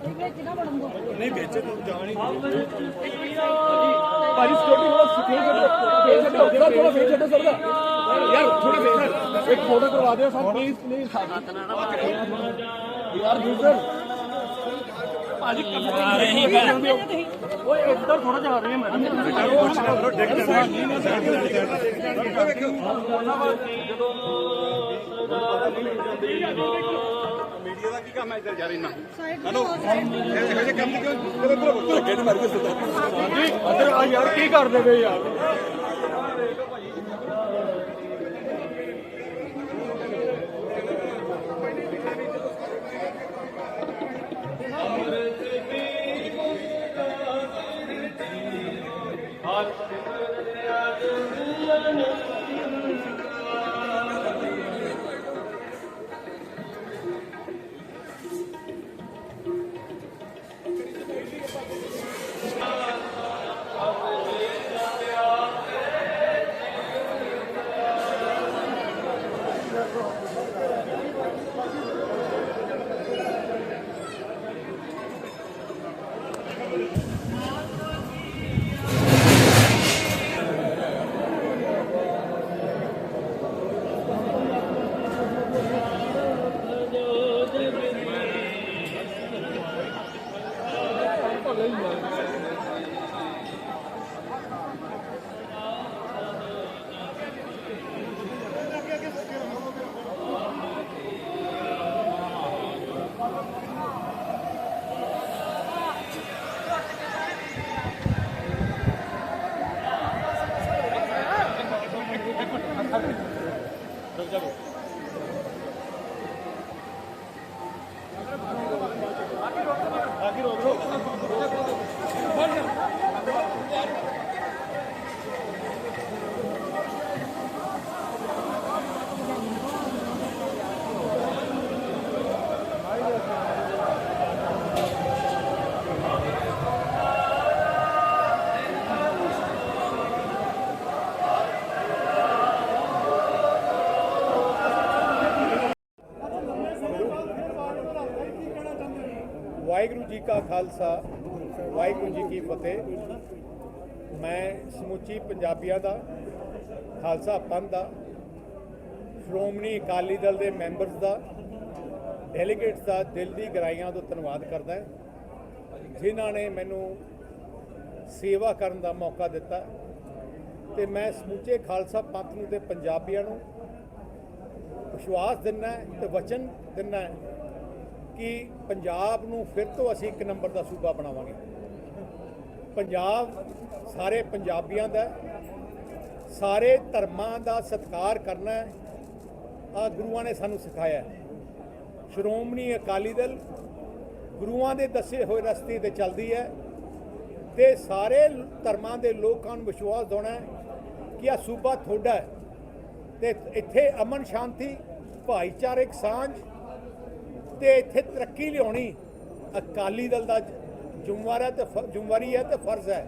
ਨਹੀਂ ਵਿੱਚ ਜਾਣ ਭਾਜੀ ਸਿਕਿਉਰਿਟੀ ਵਾਲਾ ਫੇਸ ਛੱਡੋ ਫੇਸ ਛੱਡੋ ਜਿਹੜਾ ਥੋੜਾ ਫੇਸ ਛੱਡੋ ਸਰ ਦਾ। ਯਾਰ ਥੋੜਾ ਫੇਸ ਇੱਕ ਫੋਟੋ ਕਰਵਾ ਦਿਓ ਸਰ ਪਲੀਜ਼ ਪਲੀਜ਼ ਯਾਰ ਦੂਸਰ। ਭਾਜੀ ਓਏ ਇੱਧਰ ਥੋੜਾ ਆ ਰਹੀ ਹੈ ਮੈਡਮ ਮੀਡੀਆ ਦਾ ਕੀ ਕੰਮ ਹੈ ਇੱਧਰ ਜਾ ਰਹੀ ਨਾ ਹਲੋ ਇਹੋ ਜਿਹੇ ਕੰਮ ਕਿਉਂ ਕਿਉਂ ਕਿਉਂ ਕਿਹੜੇ ਮਾਰ ਕੇ ਸੁੱਤਾ ਹਾਂਜੀ ਇੱਧਰ ਆ ਯਾਰ ਕੀ ਕਰਦੇ ਪਏ ਯਾਰ ਵਾਹਿਗੁਰੂ ਜੀ ਕਾ ਖਾਲਸਾ, ਵਾਹਿਗੁਰੂ ਜੀ ਕੀ ਫਤਿਹ। ਮੈਂ ਸਮੁੱਚੀ ਪੰਜਾਬੀਆਂ ਦਾ, ਖਾਲਸਾ ਪੰਥ ਦਾ, ਸ਼੍ਰੋਮਣੀ ਅਕਾਲੀ ਦਲ ਦੇ ਮੈਂਬਰਸ ਦਾ, ਡੈਲੀਗੇਟਸ ਦਾ ਦਿਲ ਦੀ ਗਰਾਈਆਂ ਤੋਂ ਧੰਨਵਾਦ ਕਰਦਾ ਜਿਨ੍ਹਾਂ ਨੇ ਮੈਨੂੰ ਸੇਵਾ ਕਰਨ ਦਾ ਮੌਕਾ ਦਿੱਤਾ। ਤੇ ਮੈਂ ਸਮੁੱਚੇ ਖਾਲਸਾ ਪੰਥ ਨੂੰ ਤੇ ਪੰਜਾਬੀਆਂ ਨੂੰ ਵਿਸ਼ਵਾਸ ਦਿੰਦਾ ਤੇ ਵਚਨ ਦਿੰਦਾ ਕਿ ਪੰਜਾਬ ਨੂੰ ਫਿਰ ਤੋਂ ਅਸੀਂ ਇੱਕ ਨੰਬਰ ਦਾ ਸੂਬਾ ਬਣਾਵਾਂਗੇ। ਪੰਜਾਬ ਸਾਰੇ ਪੰਜਾਬੀਆਂ ਦਾ ਸਾਰੇ ਧਰਮਾਂ ਦਾ ਸਤਿਕਾਰ ਕਰਨਾ ਆ ਗੁਰੂਆਂ ਨੇ ਸਾਨੂੰ ਸਿਖਾਇਆ ਸ਼੍ਰੋਮਣੀ ਅਕਾਲੀ ਦਲ ਗੁਰੂਆਂ ਦੇ ਦੱਸੇ ਹੋਏ ਰਸਤੇ ਤੇ ਚੱਲਦੀ ਹੈ ਤੇ ਸਾਰੇ ਧਰਮਾਂ ਦੇ ਲੋਕਾਂ ਨੂੰ ਵਿਸ਼ਵਾਸ ਦਿਵਾਉਣਾ ਕਿ ਆ ਸੂਬਾ ਤੁਹਾਡਾ ਹੈ। ਤੇ ਇੱਥੇ ਅਮਨ ਸ਼ਾਂਤੀ, ਭਾਈਚਾਰਕ ਸਾਂਝ ਤੇ ਇੱਥੇ ਤਰੱਕੀ ਲਿਆਉਣੀ, ਅਕਾਲੀ ਦਲ ਦਾ ਜ਼ਿੰਮੇਵਾਰ ਹੈ ਤੇ ਫ- ਹੈ ਤੇ ਫਰਜ਼ ਹੈ।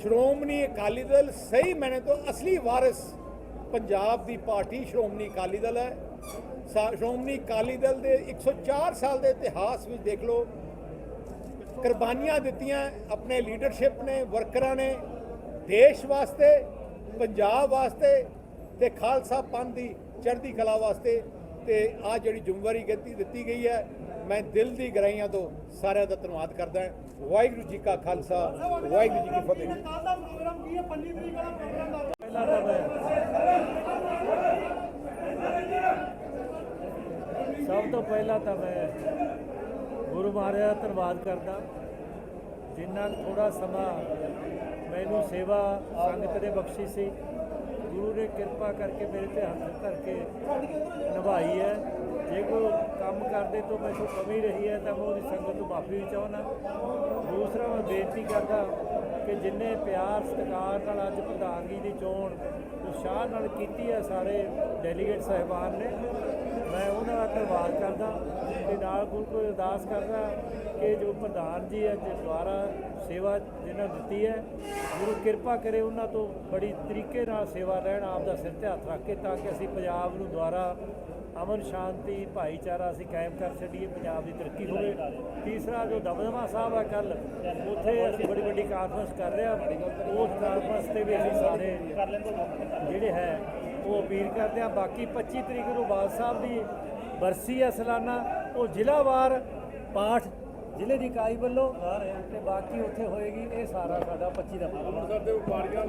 ਸ਼੍ਰੋਮਣੀ ਅਕਾਲੀ ਦਲ ਸਹੀ ਮੈਨੇ ਤੋਂ ਅਸਲੀ ਵਾਰਿਸ ਪੰਜਾਬ ਦੀ ਪਾਰਟੀ ਸ਼੍ਰੋਮਣੀ ਅਕਾਲੀ ਦਲ ਹੈ। ਸਾ- ਸ਼੍ਰੋਮਣੀ ਅਕਾਲੀ ਦਲ ਦੇ 104 ਸਾਲ ਦੇ ਇਤਿਹਾਸ ਵਿੱਚ ਦੇਖ ਲਓ, ਕੁਰਬਾਨੀਆਂ ਦਿੱਤੀਆਂ ਆਪਣੇ ਲੀਡਰਸ਼ਿਪ ਨੇ, ਵਰਕਰਾਂ ਨੇ, ਦੇਸ਼ ਵਾਸਤੇ, ਪੰਜਾਬ ਵਾਸਤੇ ਤੇ ਖਾਲਸਾ ਪੰਥ ਦੀ ਚੜ੍ਹਦੀ ਕਲਾ ਵਾਸਤੇ। ਤੇ ਆ ਜਿਹੜੀ ਜ਼ਿੰਮੇਵਾਰੀ ਦਿੱਤੀ ਦਿੱਤੀ ਗਈ ਹੈ ਮੈਂ ਦਿਲ ਦੀ ਗਹਿਰਾਈਆਂ ਤੋਂ ਸਾਰਿਆਂ ਦਾ ਧੰਨਵਾਦ ਕਰਦਾ ਹਾਂ। ਵਾਹਿਗੁਰੂ ਜੀ ਕਾ ਖਾਲਸਾ ਵਾਹਿਗੁਰੂ ਜੀ ਕੀ ਫਤਿਹ। ਕੱਲ ਦਾ ਪ੍ਰੋਗਰਾਮ ਕੀ ਹੈ? 25 ਤਰੀਕ ਵਾਲਾ ਪ੍ਰੋਗਰਾਮ ਦਾ। ਸਭ ਤੋਂ ਪਹਿਲਾਂ ਤਾਂ ਮੈਂ ਗੁਰੂ ਮਹਾਰਾਜ ਦਾ ਧੰਨਵਾਦ ਕਰਦਾ। ਜਿਨ੍ਹਾਂ ਥੋੜਾ ਸਮਾਂ ਮੈਨੂੰ ਸੇਵਾ ਸੰਗਤ ਨੇ ਬਖਸ਼ੀ ਸੀ ਗੁਰੂ ਨੇ ਕਿਰਪਾ ਕਰਕੇ ਮੇਰੇ ਤੇ ਹੱਥ ਧਰ ਕੇ ਨਿਭਾਈ ਹੈ। ਜੇ ਕੋਈ ਕੰਮ ਕਰਦੇ ਤੋਂ ਮੈਨੂੰ ਕਮੀ ਰਹੀ ਹੈ, ਤਾਂ ਮੈਂ ਉਹਦੀ ਸੰਗਤ ਤੋਂ ਮਾਫੀ ਵੀ ਚਾਹੁੰਦਾ। ਦੂਸਰਾ, ਮੈਂ ਬੇਨਤੀ ਕਰਦਾ ਕਿ ਜਿੰਨੇ ਪਿਆਰ, ਸਤਿਕਾਰ ਨਾਲ ਅੱਜ ਪ੍ਰਧਾਨਗੀ ਦੀ ਚੋਣ ਉਤਸ਼ਾਹ ਨਾਲ ਕੀਤੀ ਹੈ, ਸਾਰੇ ਡੈਲੀਗੇਟ ਸਾਹਿਬਾਨ ਨੇ, ਮੈਂ ਉਹਨਾਂ ਦਾ ਧੰਨਵਾਦ ਕਰਦਾ ਤੇ ਨਾਲ ਗੁਰੂ ਕੋਲ ਅਰਦਾਸ ਕਰਦਾ ਕਿ ਜੋ ਪ੍ਰਧਾਨ ਜੀ ਅੱਜ ਦੁਆਰਾ ਸੇਵਾ ਜਿਹਨਾਂ ਦਿੱਤੀ ਹੈ, ਗੁਰੂ ਕਿਰਪਾ ਕਰੇ ਉਹਨਾਂ ਤੋਂ ਬੜੀ ਤਰੀਕੇ ਨਾਲ ਸੇਵਾ ਲੈਣ, ਆਪ ਦਾ ਸਿਰ ਤੇ ਹੱਥ ਰੱਖ ਕੇ ਤਾਂ ਕਿ ਅਸੀਂ ਪੰਜਾਬ ਨੂੰ ਦੁਆਰਾ ਅਮਨ, ਸ਼ਾਂਤੀ, ਭਾਈਚਾਰਾ ਅਸੀਂ ਕਾਇਮ ਕਰ ਛੱਡੀਏ, ਪੰਜਾਬ ਦੀ ਤਰੱਕੀ ਹੋਵੇ। ਤੀਸਰਾ ਜੋ ਦਮਦਮਾ ਸਾਹਿਬ ਆ ਕੱਲ ਉੱਥੇ ਅਸੀਂ ਬੜੀ ਵੱਡੀ ਕਾਨਫਰੰਸ ਕਰ ਰਹੇ ਹਾਂ। ਉਸ ਕਾਨਫਰੰਸ ਤੇ ਵੀ ਅਸੀਂ ਸਾਰੇ ਜਿਹੜੇ ਹੈ, ਉਹ ਅਪੀਲ ਕਰਦੇ ਆ ਬਾਕੀ 25 ਤਰੀਕ ਨੂੰ ਬਾਦ ਸਾਹਿਬ ਦੀ ਬਰਸੀ ਹੈ ਸਲਾਨਾ। ਉਹ ਜ਼ਿਲ੍ਹਾਵਾਰ ਪਾਠ ਜ਼ਿਲ੍ਹੇ ਦੀ ਇਕਾਈ ਵੱਲੋਂ ਤੇ ਬਾਕੀ ਉੱਥੇ ਹੋਏਗੀ ਇਹ ਸਾਰਾ ਸਾਡਾ 25 ਦਾ